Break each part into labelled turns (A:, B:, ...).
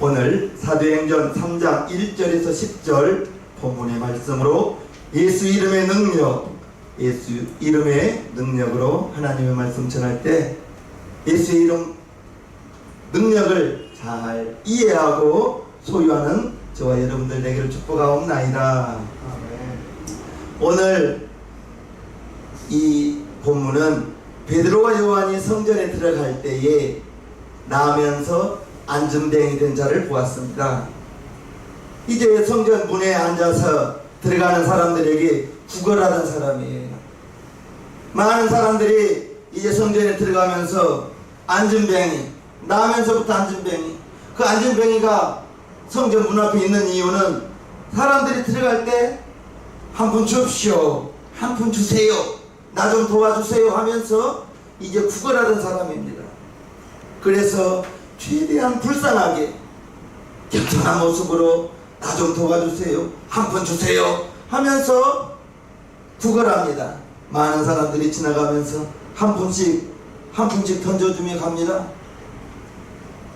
A: 오늘 사도행전 3장 1절에서 10절 본문의 말씀으로 예수 이름의 능력, 예수 이름의 능력으로 하나님의 말씀 전할 때 예수의 이름 능력을 잘 이해하고 소유하는 저와 여러분들 되기를 축복하옵나이다. 오늘 이 본문은 베드로와 요한이 성전에 들어갈 때에 나면서 안전뱅이 된 자를 보았습니다. 이제 성전 문에 앉아서 들어가는 사람들에게 구걸하던 사람이에요. 많은 사람들이 이제 성전에 들어가면서 안전뱅이, 나면서부터 안전뱅이. 그 안전뱅이가 성전 문 앞에 있는 이유는 사람들이 들어갈 때 한푼 주십시오. 한 푼 주세요. 나 좀 도와주세요 하면서 이제 구걸하던 사람입니다. 그래서 최대한 불쌍하게 격정한 모습으로 나 좀 도와주세요. 한 푼 주세요. 하면서 구걸합니다. 많은 사람들이 지나가면서 한 푼씩 한 푼씩 던져주며 갑니다.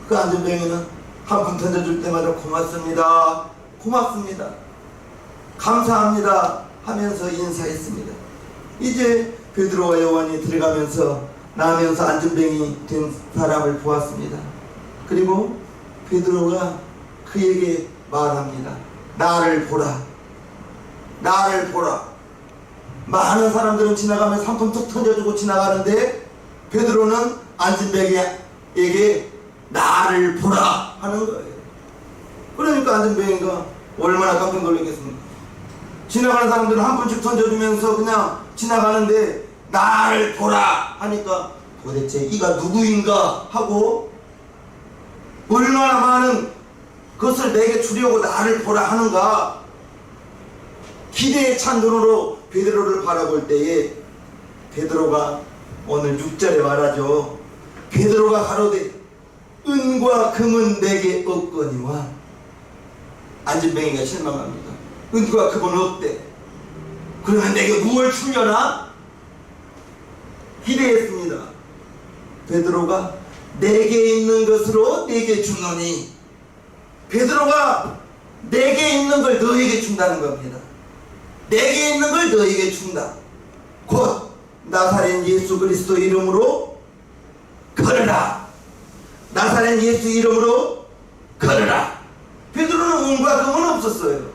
A: 그 안전뱅이는 한 푼 던져줄 때마다 고맙습니다. 고맙습니다. 감사합니다. 하면서 인사했습니다. 이제 베드로와 요한이 들어가면서 나면서 안전뱅이 된 사람을 보았습니다. 그리고 베드로가 그에게 말합니다. 나를 보라. 나를 보라. 많은 사람들은 지나가면 상품 툭 던져주고 지나가는데 베드로는 안전뱅이에게 나를 보라 하는 거예요. 그러니까 안전뱅이가 얼마나 깜짝 놀랐겠습니까? 지나가는 사람들은 한 푼씩 던져주면서 그냥 지나가는데 나를 보라 하니까 도대체 이가 누구인가 하고 얼마나 많은 것을 내게 주려고 나를 보라 하는가? 기대에 찬 눈으로 베드로를 바라볼 때에 베드로가 오늘 6절에 말하죠. 베드로가 가로되 은과 금은 내게 없거니와. 안전뱅이가 실망합니다. 은과 금은 없대. 그러면 내게 무엇을 주려나? 기대했습니다. 베드로가 내게 있는 것으로 내게 주노니 베드로가 내게 있는 걸 너에게 준다는 겁니다. 내게 있는 걸 너에게 준다. 곧 나사렛 예수 그리스도 이름으로 걸으라. 나사렛 예수 이름으로 걸으라. 베드로는 은과 금은 없었어요.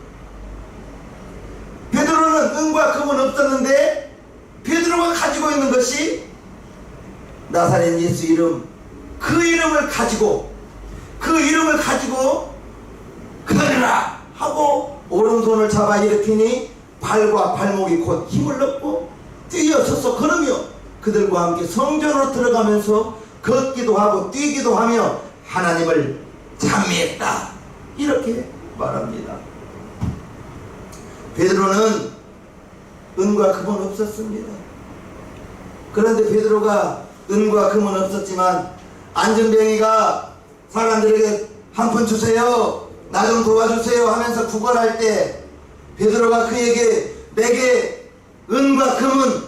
A: 베드로는 은과 금은 없었는데 베드로가 가지고 있는 것이 나사렛 예수 이름 그 이름을 가지고 그 이름을 가지고 걸으라 하고 오른손을 잡아 일으키니 발과 발목이 곧 힘을 얻고 뛰어서서 걸으며 그들과 함께 성전으로 들어가면서 걷기도 하고 뛰기도 하며 하나님을 찬미했다. 이렇게 말합니다. 베드로는 은과 금은 없었습니다. 그런데 베드로가 은과 금은 없었지만 안전뱅이가 사람들에게 한 푼 주세요. 나 좀 도와주세요 하면서 구걸할 때 베드로가 그에게 내게 은과 금은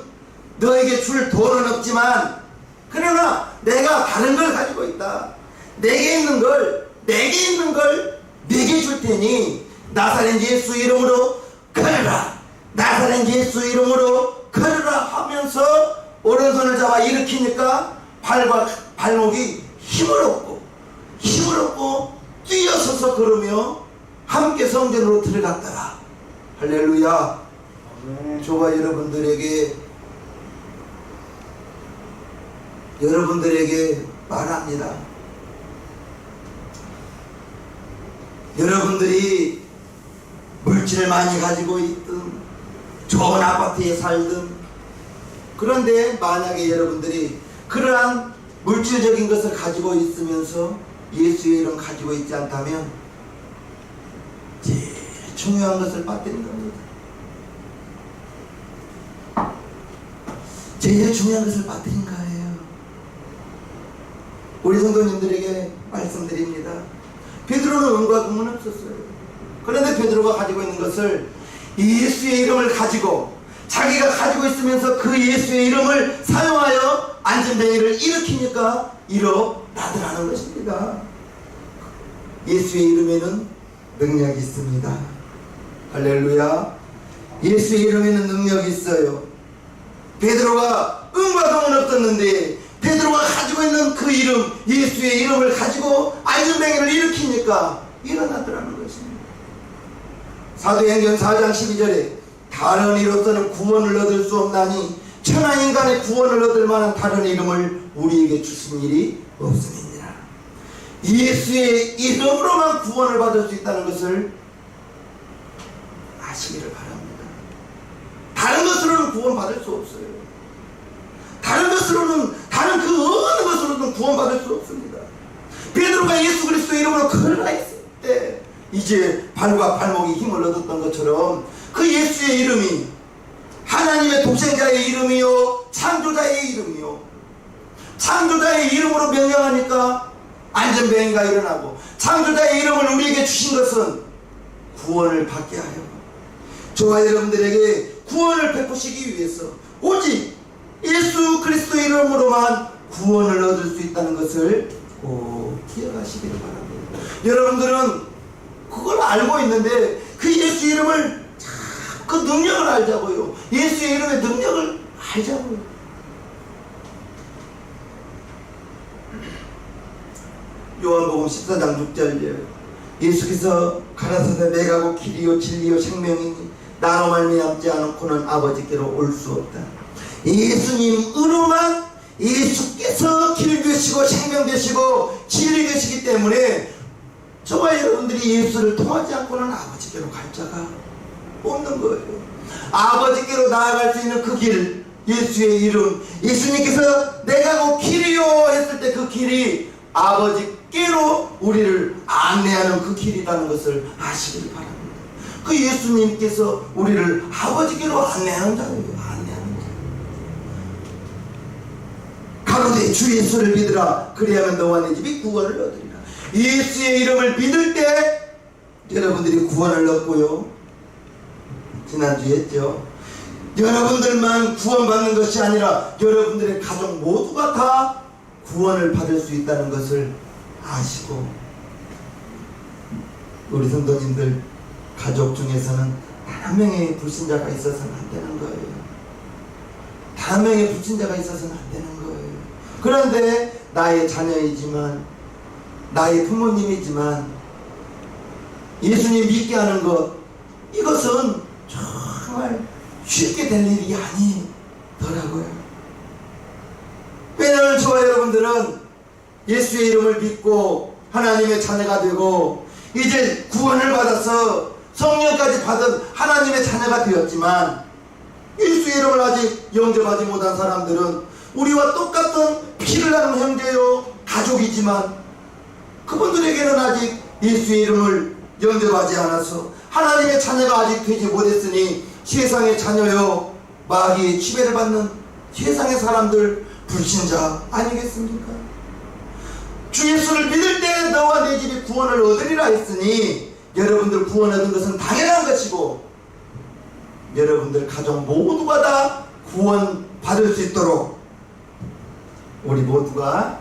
A: 너에게 줄 돈은 없지만 그러나 내가 다른 걸 가지고 있다. 내게 있는 걸 내게 있는 걸 내게 줄 테니 나사렛 예수 이름으로 걸으라. 나사렛 예수 이름으로 걸으라 하면서 오른손을 잡아 일으키니까 발과 발목이 힘을 얻고 힘을 얻고 뛰어서서 걸으며 함께 성전으로 들어갔더라. 할렐루야. 저와 여러분들에게 여러분들에게 말합니다. 여러분들이 물질을 많이 가지고 있든 좋은 아파트에 살든 그런데 만약에 여러분들이 그러한 물질적인 것을 가지고 있으면서 예수의 이름 가지고 있지 않다면 제일 중요한 것을 빠뜨린 겁니다. 제일 중요한 것을 빠뜨린 거예요. 우리 성도님들에게 말씀드립니다. 베드로는 은과 금은 없었어요. 그런데 베드로가 가지고 있는 것을 예수의 이름을 가지고 자기가 가지고 있으면서 그 예수의 이름을 사용하여 안전뱅이를 일으키니까 일어나더라는 것입니다. 예수의 이름에는 능력이 있습니다. 할렐루야. 예수의 이름에는 능력이 있어요. 베드로가 은과 동은 없었는데 베드로가 가지고 있는 그 이름 예수의 이름을 가지고 안전뱅이를 일으키니까 일어나더라는 것입니다. 사도행전 4장 12절에 다른 이로서는 구원을 얻을 수 없나니 천하 인간의 구원을 얻을 만한 다른 이름을 우리에게 주신 일이 없음이니라. 예수의 이름으로만 구원을 받을 수 있다는 것을 아시기를 바랍니다. 다른 것으로는 구원받을 수 없어요. 다른 것으로는 다른 그 어느 것으로는 구원받을 수 없습니다. 베드로가 예수 그리스도 이름으로 걸어했을 때 이제 발과 발목이 힘을 얻었던 것처럼 그 예수의 이름이 하나님의 독생자의 이름이요 창조자의 이름이요 창조자의 이름으로 명령하니까 안전병이가 일어나고 창조자의 이름을 우리에게 주신 것은 구원을 받게 하려 저와 여러분들에게 구원을 베푸시기 위해서 오직 예수 그리스도 이름으로만 구원을 얻을 수 있다는 것을 꼭 기억하시기를 바랍니다. 여러분들은 그걸 알고 있는데 그 예수 이름을 그 능력을 알자고요. 예수의 이름의 능력을 알자고요. 요한복음 14장 6절이에요. 예수께서 가라사대 내가 곧 길이요 진리요 생명이니 나로 말미암지 않고는 아버지께로 올 수 없다. 예수님으로만 예수께서 길 되시고 생명 되시고 진리 되시기 때문에 저와 여러분들이 예수를 통하지 않고는 아버지께로 갈 자가 없는 거예요. 아버지께로 나아갈 수 있는 그 길, 예수의 이름, 예수님께서 내가 그 길이요 했을 때 그 길이 아버지께로 우리를 안내하는 그 길이라는 것을 아시길 바랍니다. 그 예수님께서 우리를 아버지께로 안내하는 자예요. 안내하는 자. 가로되 주 예수를 믿으라 그리하면 너와 내 집이 구원을 얻으리라. 예수의 이름을 믿을 때 여러분들이 구원을 얻고요. 지난주에 했죠. 여러분들만 구원받는 것이 아니라 여러분들의 가족 모두가 다 구원을 받을 수 있다는 것을 아시고 우리 성도님들 가족 중에서는 단한 명의 불신자가 있어서는 안 되는 거예요. 단한 명의 불신자가 있어서는 안 되는 거예요. 그런데 나의 자녀이지만 나의 부모님이지만 예수님 믿게 하는 것 이것은 정말 쉽게 될 일이 아니더라고요. 왜냐하면 저와 여러분들은 예수의 이름을 믿고 하나님의 자녀가 되고 이제 구원을 받아서 성령까지 받은 하나님의 자녀가 되었지만 예수의 이름을 아직 영접하지 못한 사람들은 우리와 똑같은 피를 나는 형제요 가족이지만 그분들에게는 아직 예수의 이름을 영접하지 않아서 하나님의 자녀가 아직 되지 못했으니 세상의 자녀요 마귀의 지배를 받는 세상의 사람들 불신자 아니겠습니까? 주 예수를 믿을 때 너와 내 집이 구원을 얻으리라 했으니 여러분들 구원 얻은 것은 당연한 것이고 여러분들 가족 모두가 다 구원 받을 수 있도록 우리 모두가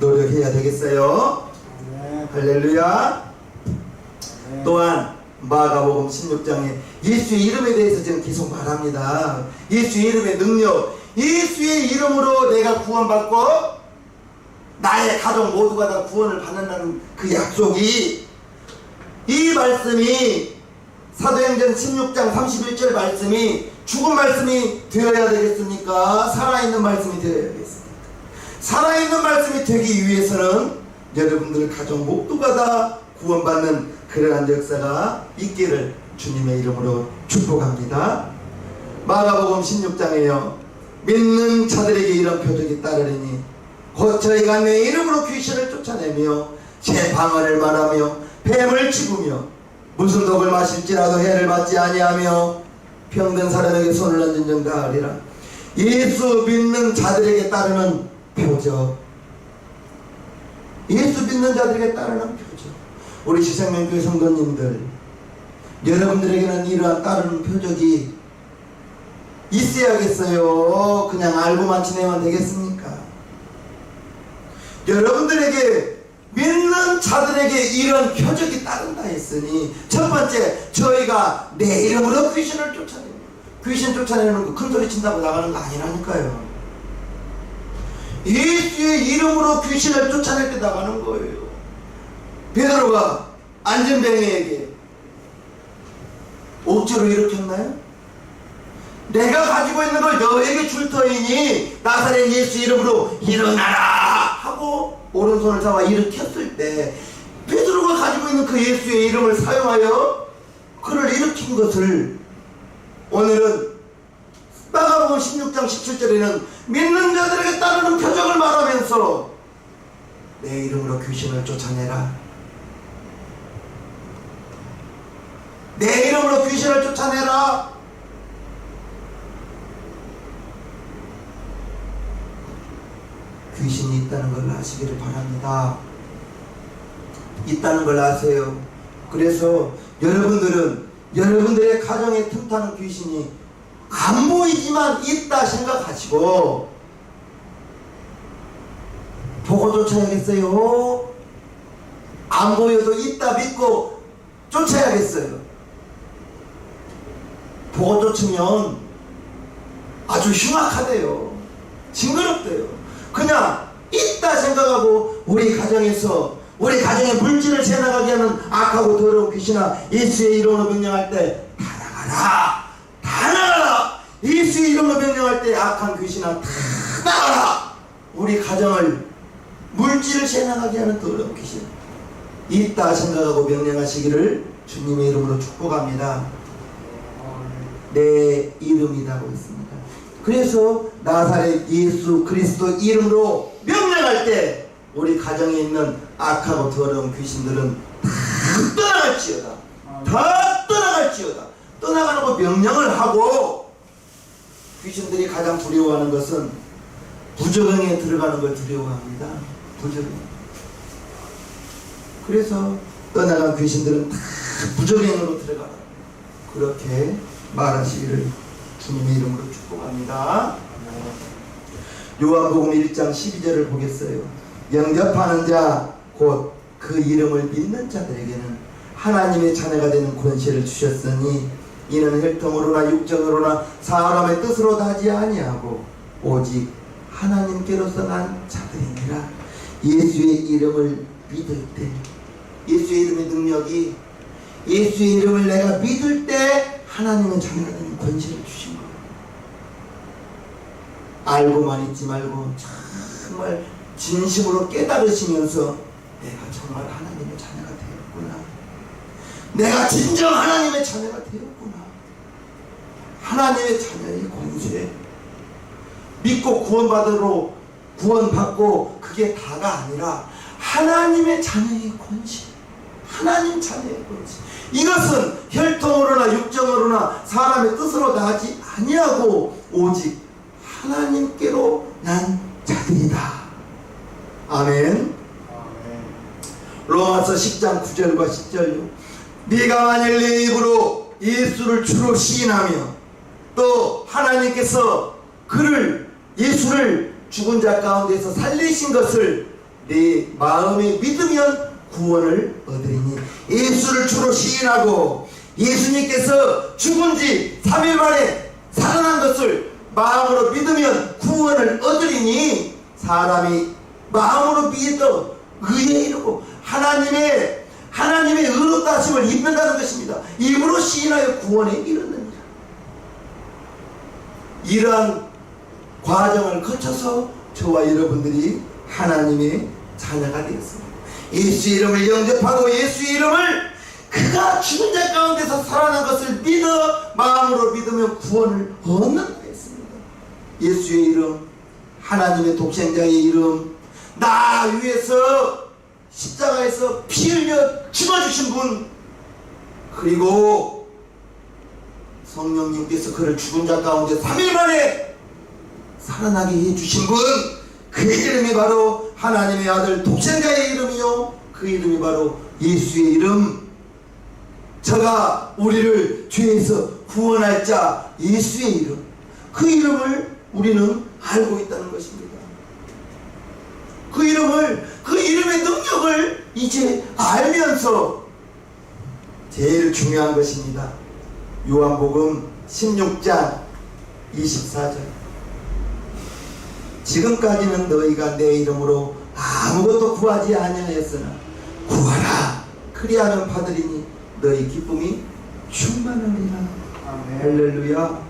A: 노력해야 되겠어요. 할렐루야. 또한 마가복음 16장에 예수의 이름에 대해서 지금 계속 말합니다. 예수의 이름의 능력, 예수의 이름으로 내가 구원받고 나의 가족 모두가 다 구원을 받는다는 그 약속이 이 말씀이 사도행전 16장 31절 말씀이 죽은 말씀이 되어야 되겠습니까? 살아있는 말씀이 되어야 되겠습니까? 살아있는 말씀이 되기 위해서는 여러분들 가족 모두가 다 구원받는 그러한 역사가 있기를 주님의 이름으로 축복합니다. 마가복음 16장에요. 믿는 자들에게 이런 표적이 따르리니 곧 저희가 내 이름으로 귀신을 쫓아내며 새 방언을 말하며 뱀을 죽으며 무슨 독을 마실지라도 해를 받지 아니하며 병든 사람에게 손을 얹은 정다 하리라. 예수 믿는 자들에게 따르는 표적. 예수 믿는 자들에게 따르는 표적. 우리 시생명교회 성도님들, 여러분들에게는 이러한 따르는 표적이 있어야겠어요. 그냥 알고만 지내면 되겠습니까? 여러분들에게 믿는 자들에게 이런 표적이 따른다 했으니 첫 번째 저희가 내 이름으로 귀신을 쫓아내요. 귀신 쫓아내는 거 큰 소리 친다고 나가는 거 아니라니까요. 예수의 이름으로 귀신을 쫓아낼 때 나가는 거예요. 베드로가 안전뱅이에게 억지로 일으켰나요? 내가 가지고 있는 걸 너에게 줄 터이니 나사렛 예수 이름으로 일어나라 하고 오른손을 잡아 일으켰을 때 베드로가 가지고 있는 그 예수의 이름을 사용하여 그를 일으킨 것을 오늘은 마가복음 16장 17절에는 믿는 자들에게 따르는 표적을 말하면서 내 이름으로 귀신을 쫓아내라 내 이름으로 귀신을 쫓아내라 귀신이 있다는 걸 아시기를 바랍니다. 있다는 걸 아세요. 그래서 여러분들은 여러분들의 가정에 틈타는 귀신이 안 보이지만 있다 생각하시고 보고 쫓아야겠어요. 안 보여도 있다 믿고 쫓아야겠어요. 보고 쫓으면 아주 흉악하대요. 징그럽대요. 그냥 있다 생각하고 우리 가정에서 우리 가정에 물질을 새나가게 하는 악하고 더러운 귀신아 예수의 이름으로 명령할 때 다 나가라. 다 나가라. 예수의 이름으로 명령할 때 악한 귀신아 다 나가라. 우리 가정을 물질을 새나가게 하는 더러운 귀신. 있다 생각하고 명령하시기를 주님의 이름으로 축복합니다 내 이름이라고 했습니다. 그래서 나사렛 예수 그리스도 이름으로 명령할 때 우리 가정에 있는 악하고 더러운 귀신들은 다 떠나갈지어다. 다 떠나갈지어다. 떠나가라고 명령을 하고 귀신들이 가장 두려워하는 것은 부적응에 들어가는 걸 두려워합니다. 부적응. 그래서 떠나간 귀신들은 다 부적응으로 들어가라. 그렇게 말하시기를 주님의 이름으로 축복합니다. 요한복음 1장 12절을 보겠어요. 영접하는 자 곧 그 이름을 믿는 자들에게는 하나님의 자녀가 되는 권세를 주셨으니 이는 혈통으로나 육정으로나 사람의 뜻으로 하지 아니하고 오직 하나님께로서 난 자들이니라. 예수의 이름을 믿을 때 예수의 이름의 능력이 예수의 이름을 내가 믿을 때 하나님은 되는 권세를 주신 거예요. 알고만 있지 말고 정말 진심으로 깨달으시면서 내가 정말 하나님의 자녀가 되었구나. 내가 진정 하나님의 자녀가 되었구나. 하나님의 자녀의 권세. 믿고 구원받으러 구원받고 그게 다가 아니라 하나님의 자녀의 권세. 하나님 자녀의 권세. 이것은 혈통으로나 육정으로나 사람의 뜻으로 나지 아니하고 오직 하나님께로 난 자들이다. 아멘. 로마서 10장 9절과 10절요. 네가 만일 내 입으로 예수를 주로 시인하며 또 하나님께서 그를 예수를 죽은 자 가운데서 살리신 것을 내 마음에 믿으면 구원을 얻으리니 예수를 주로 시인하고 예수님께서 죽은 지 3일 만에 살아난 것을 마음으로 믿으면 구원을 얻으리니 사람이 마음으로 믿어 의에 이르고 하나님의 하나님의 의롭다 하심을 입는다는 것입니다. 입으로 시인하여 구원에 이르느니라. 이러한 과정을 거쳐서 저와 여러분들이 하나님의 자녀가 되었습니다. 예수 이름을 영접하고 예수 이름을 그가 죽은 자 가운데서 살아난 것을 믿어 마음으로 믿으면 구원을 얻는다 했습니다. 예수의 이름, 하나님의 독생자의 이름, 나 위해서 십자가에서 피 흘려 죽어주신 분, 그리고 성령님께서 그를 죽은 자 가운데 3일 만에 살아나게 해주신 분, 그 이름이 바로 하나님의 아들 독생자의 이름이요. 그 이름이 바로 예수의 이름. 저가 우리를 죄에서 구원할 자 예수의 이름. 그 이름을 우리는 알고 있다는 것입니다. 그 이름을 그 이름의 능력을 이제 알면서 제일 중요한 것입니다. 요한복음 16장 24절. 지금까지는 너희가 내 이름으로 아무것도 구하지 아니하였으나 구하라 그리하면 받으리니 너희 기쁨이 충만하리라. 할렐루야.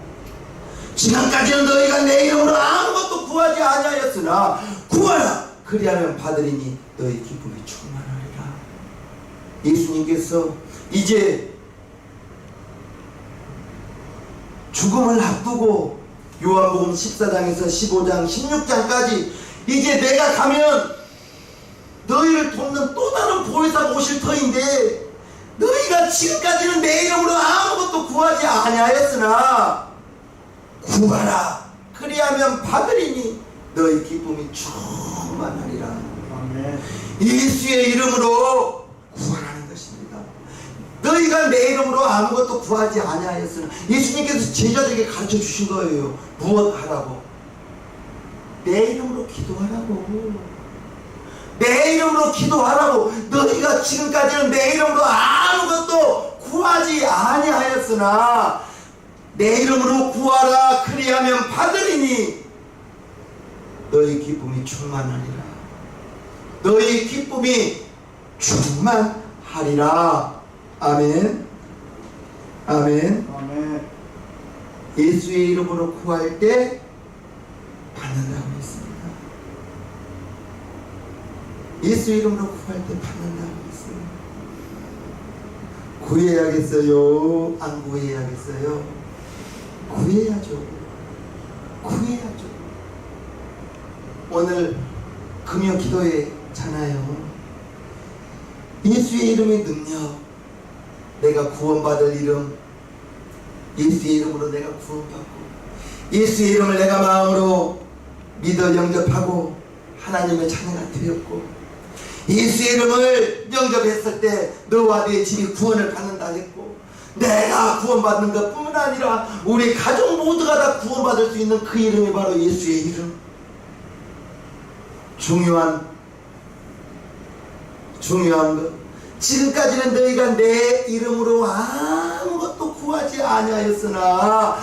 A: 지금까지는 너희가 내 이름으로 아무것도 구하지 아니하였으나 구하라 그리하면 받으리니 너희 기쁨이 충만하리라. 예수님께서 이제 죽음을 앞두고 요한복음 14장에서 15장 16장까지 이제 내가 가면 너희를 돕는 또 다른 보혜사가 오실 터인데 너희가 지금까지는 내 이름으로 아무것도 구하지 아니하였으나 구하라. 그리하면 받으리니 너희 기쁨이 충만하리라.
B: 아멘.
A: 예수의 이름으로 것입니다 너희가 내 이름으로 아무것도 구하지 아니하였으나 예수님께서 제자들에게 가르쳐 주신 거예요. 무엇 하라고? 내 이름으로 기도하라고. 내 이름으로 기도하라고. 너희가 지금까지는 내 이름으로 아무것도 구하지 아니하였으나 내 이름으로 구하라. 그리하면 받으리니 너희 기쁨이 충만하리라. 너희 기쁨이 충만하리라 아멘 아멘
B: 아멘.
A: 예수의 이름으로 구할 때 받는다고 했습니다. 예수 이름으로 구할 때 받는다고 했어요. 구해야겠어요? 안 구해야겠어요? 구해야죠. 구해야죠. 오늘 금요 기도회잖아요. 예수의 이름의 능력, 내가 구원받을 이름, 예수의 이름으로 내가 구원받고 예수의 이름을 내가 마음으로 믿어 영접하고 하나님의 자녀가 되었고 예수의 이름을 영접했을 때 너와 내 집이 구원을 받는다 했고 내가 구원받는 것 뿐만 아니라 우리 가족 모두가 다 구원받을 수 있는 그 이름이 바로 예수의 이름. 중요한 중요한 것 지금까지는 너희가 내 이름으로 아무것도 구하지 아니하였으나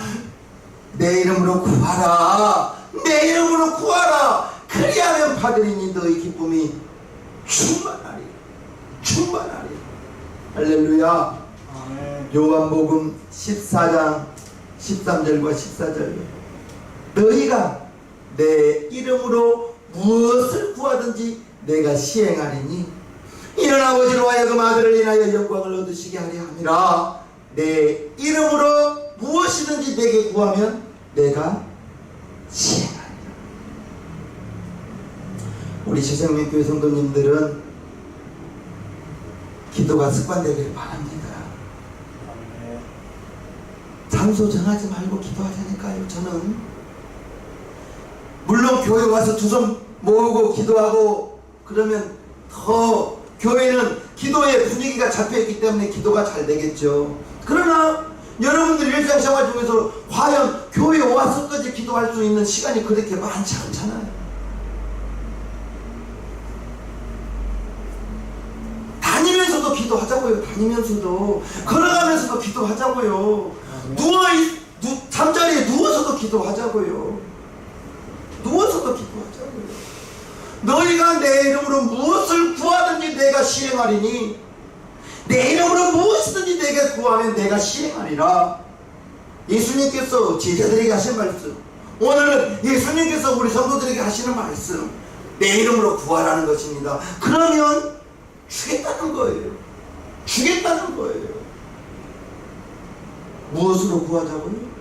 A: 내 이름으로 구하라. 내 이름으로 구하라. 그리하면 받으리니 너희 기쁨이 충만하리. 충만하리. 할렐루야. 요한복음 14장 13절과 14절. 너희가 내 이름으로 무엇을 구하든지 내가 시행하리니 이런 아버지로 하여금 아들을 인하여 영광을 얻으시게 하려 함이라 내 이름으로 무엇이든지 내게 구하면 내가 시행하리라 우리 시생민 교회 성도님들은 기도가 습관되기를 바랍니다. 장소 정하지 말고 기도하자니까요. 저는 물론 교회 와서 두 손 모으고 기도하고 그러면 더 교회는 기도의 분위기가 잡혀 있기 때문에 기도가 잘 되겠죠. 그러나 여러분들 일상생활 중에서 과연 교회 와서까지 기도할 수 있는 시간이 그렇게 많지 않잖아요. 다니면서도 기도하자고요. 다니면서도 걸어가면서도 기도하자고요. 누워 잠자리에 누워서도 기도하자고요. 누워서도 기도하자고요. 내 이름으로 무엇을 구하든지 내가 시행하리니 내 이름으로 무엇이든지 내가 구하면 내가 시행하리라. 예수님께서 제자들에게 하신 말씀. 오늘은 예수님께서 우리 성도들에게 하시는 말씀. 내 이름으로 구하라는 것입니다. 그러면 주겠다는 거예요. 주겠다는 거예요. 무엇으로 구하자고요?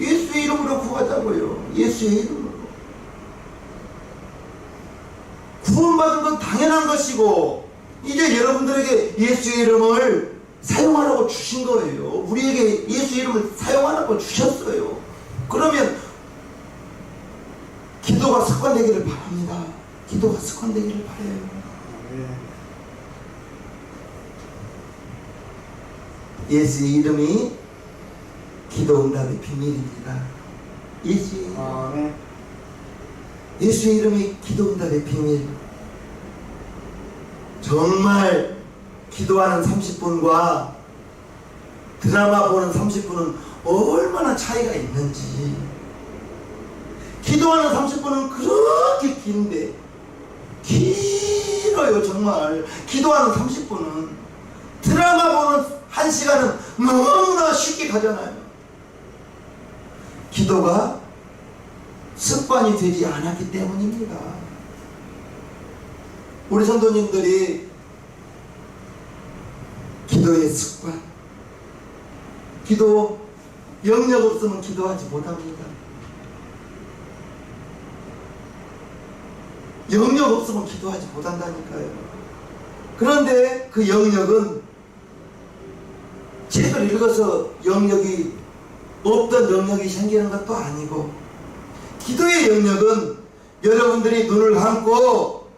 A: 예수의 이름으로 구하자고요. 예수의 이름으로. 구원받은 건 당연한 것이고, 이제 여러분들에게 예수의 이름을 사용하라고 주신 거예요. 우리에게 예수의 이름을 사용하라고 주셨어요. 그러면 기도가 습관되기를 바랍니다. 기도가 습관되기를.
B: 아멘.
A: 예수의 이름이 기도 응답의 비밀입니다. 예수의 이름. 예수의 이름이 기도 응답의 비밀. 정말 기도하는 30분과 드라마 보는 30분은 얼마나 차이가 있는지. 기도하는 30분은 그렇게 긴데, 길어요, 정말. 기도하는 30분은. 드라마 보는 1시간은 너무나 쉽게 가잖아요. 기도가 습관이 되지 않았기 때문입니다. 우리 성도님들이 기도의 습관, 기도 영역 없으면 기도하지 못합니다. 영역 없으면 기도하지 못한다니까요. 그런데 그 영역은 책을 읽어서 영역이 없던 영역이 생기는 것도 아니고 기도의 영역은 여러분들이 눈을 감고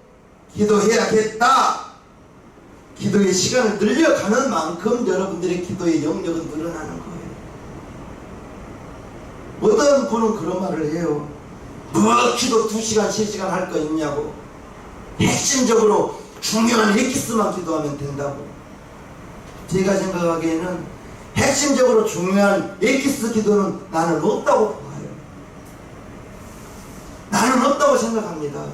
A: 기도해야겠다. 기도의 시간을 늘려가는 만큼 여러분들의 기도의 영역은 늘어나는 거예요. 어떤 분은 그런 말을 해요. 뭐 기도 2시간, 3시간 할 거 있냐고. 핵심적으로 중요한 엑기스만 기도하면 된다고. 제가 생각하기에는 핵심적으로 중요한 엑기스 기도는 나는 없다고 없다고 생각합니다.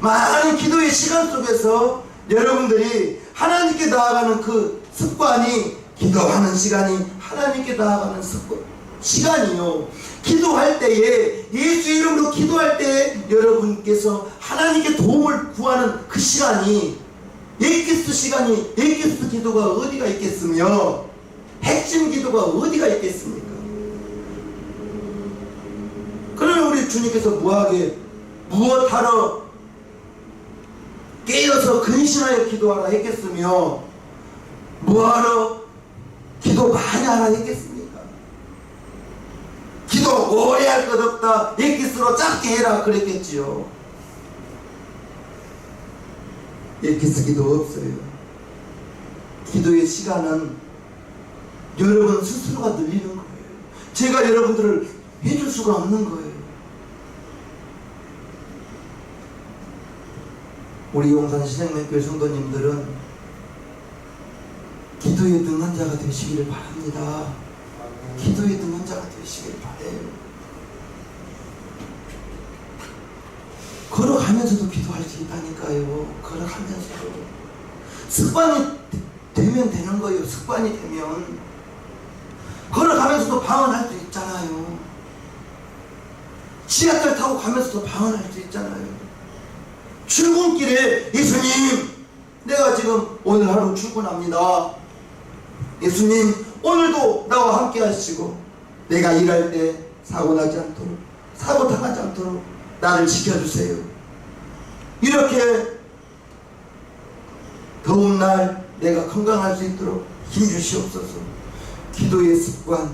A: 많은 기도의 시간 속에서 여러분들이 하나님께 나아가는 그 습관이 기도하는 시간이 하나님께 나아가는 습관 시간이요. 기도할 때에 예수 이름으로 기도할 때에 여러분께서 하나님께 도움을 구하는 그 시간이 에기스 시간이 에기스 기도가 어디가 있겠으며 핵심 기도가 어디가 있겠습니까? 그러면 주님께서 무하게 무엇하러 깨어서 근신하여 기도하라 했겠으며 뭐하러 기도 많이 하라 했겠습니까? 기도 오래 할 것 없다. 에기스로 짧게 해라 그랬겠지요. 에기스 기도 없어요. 기도의 시간은 여러분 스스로가 늘리는 거예요. 제가 여러분들을 해줄 수가 없는 거예요 우리 용산 신생명교회 성도님들은 기도에 능한 자가 되시기를 바랍니다. 기도에 능한 자가 되시기를 바래요. 걸어가면서도 기도할 수 있다니까요. 걸어가면서도 습관이 되면 되는 거예요. 습관이 되면 걸어가면서도 방언할 수 있잖아요. 지하철 타고 가면서도 방언할 수 있잖아요. 출근길에 예수님 내가 지금 오늘 하루 출근합니다. 예수님 오늘도 나와 함께 하시고 내가 일할 때 사고 나지 않도록 사고 당하지 않도록 나를 지켜주세요. 이렇게 더운 날 내가 건강할 수 있도록 힘 주시옵소서. 기도의 습관.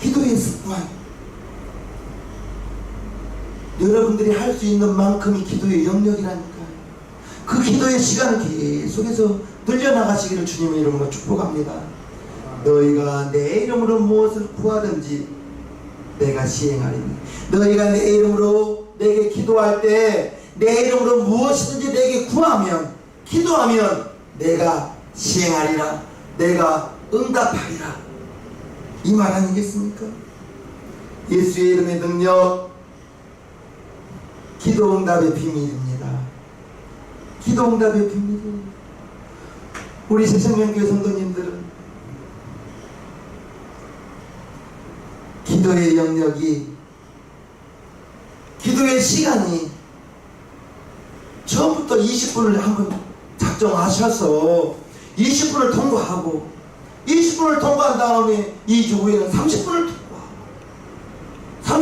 A: 기도의 습관 여러분들이 할 수 있는 만큼이 기도의 영역이라니까요. 그 기도의 시간을 계속해서 늘려나가시기를 주님의 이름으로 축복합니다. 너희가 내 이름으로 무엇을 구하든지 내가 시행하리니 너희가 내 이름으로 내게 기도할 때 내 이름으로 무엇이든지 내게 구하면 기도하면 내가 시행하리라 내가 응답하리라 이 말 아니겠습니까? 예수의 이름의 능력 기도응답의 비밀입니다. 기도응답의 비밀이에요. 우리 새생명교회 성도님들은 기도의 영역이 기도의 시간이 처음부터 20분을 한번 작정하셔서 20분을 통과하고 20분을 통과한 다음에 2주 후에는 30분을 통과하고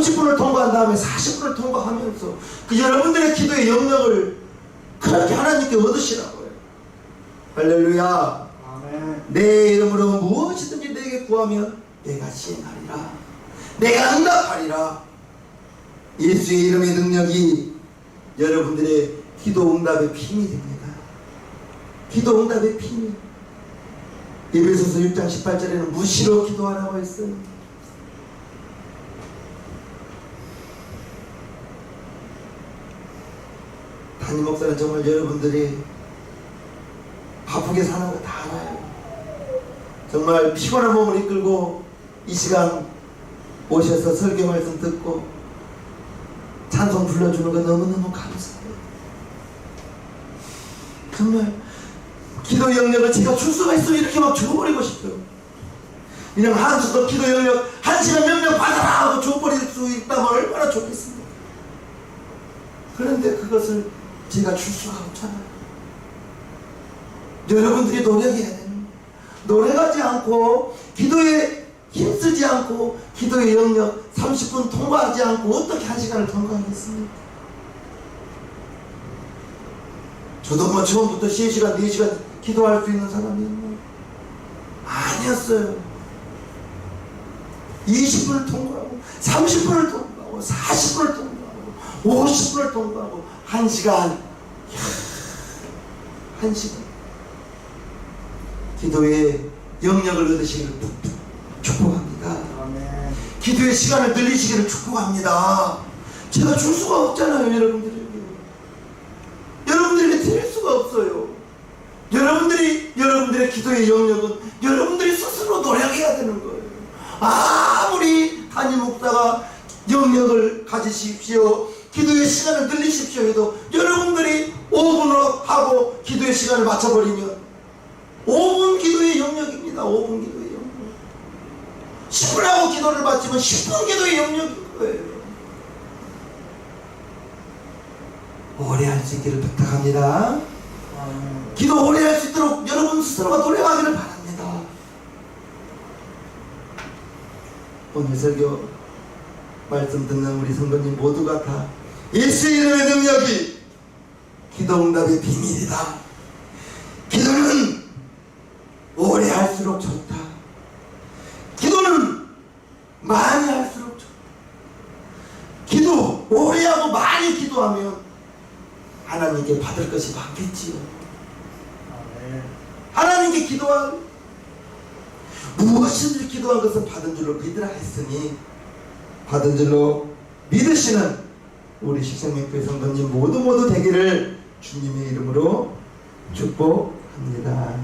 A: 30분을 통과한 다음에 40분을 통과하면서 그 여러분들의 기도의 영역을 그렇게 하나님께 얻으시라고요. 할렐루야.
B: 아멘.
A: 내 이름으로 무엇이든지 내게 구하면 내가 시행하리라. 내가 응답하리라. 예수의 이름의 능력이 여러분들의 기도 응답의 힘이 됩니다. 기도 응답의 힘이. 예배소서 6장 18절에는 무시로 기도하라고 했어요. 담임 목사는 정말 여러분들이 바쁘게 사는 거 다 알아요. 정말 피곤한 몸을 이끌고 이 시간 오셔서 설교 말씀 듣고 찬송 불러주는 거 너무너무 감사해요. 정말 기도 영역을 제가 줄 수가 있으면 이렇게 막 줘버리고 싶어요. 그냥 한 주도 기도 영역 한 시간 명령 받아라 하고 줘버릴 수 있다면 얼마나 좋겠습니까? 그런데 그것을 제가 줄 수가 없잖아요. 여러분들이 노력해야 거예요. 노력하지 않고 기도에 힘쓰지 않고 기도의 영역 30분 통과하지 않고 어떻게 한 시간을 통과하겠습니까? 저도 뭐 처음부터 3시간, 4시간 기도할 수 있는 사람이었나요? 아니었어요. 20분을 통과하고 30분을 통과하고 40분을 통과하고 50분을 통과하고 1시간 1시간 기도의 영역을 얻으시기를 축복합니다.
B: 아멘.
A: 기도의 시간을 늘리시기를 축복합니다. 제가 줄 수가 없잖아요, 여러분들에게. 여러분들에게 드릴 수가 없어요. 여러분들이, 여러분들의 기도의 영역은 여러분들이 스스로 노력해야 되는 거예요. 아무리 담임 목사가 영역을 가지십시오. 기도의 시간을 늘리십시오 해도 여러분들이 5분으로 하고 기도의 시간을 맞춰버리면 5분 기도의 영역입니다. 5분 기도의 영역. 10분 하고 기도를 마치면 10분 기도의 영역인 거예요. 오래 할 수 있기를 부탁합니다. 기도 오래 할 수 있도록 여러분 스스로가 노력하기를 바랍니다. 오늘 설교 말씀 듣는 우리 성도님 모두가 다 예수의 이름의 능력이 기도 응답의 비밀이다. 기도는 오래 할수록 좋다. 기도는 많이 할수록 좋다. 기도 오래 하고 많이 기도하면 하나님께 받을 것이 많겠지요. 하나님께 기도한 무엇이든지 기도한 것은 받은 줄로 믿으라 했으니 받은 줄로 믿으시는 우리 십생명교회 성도님 모두 모두 되기를 주님의 이름으로 축복합니다.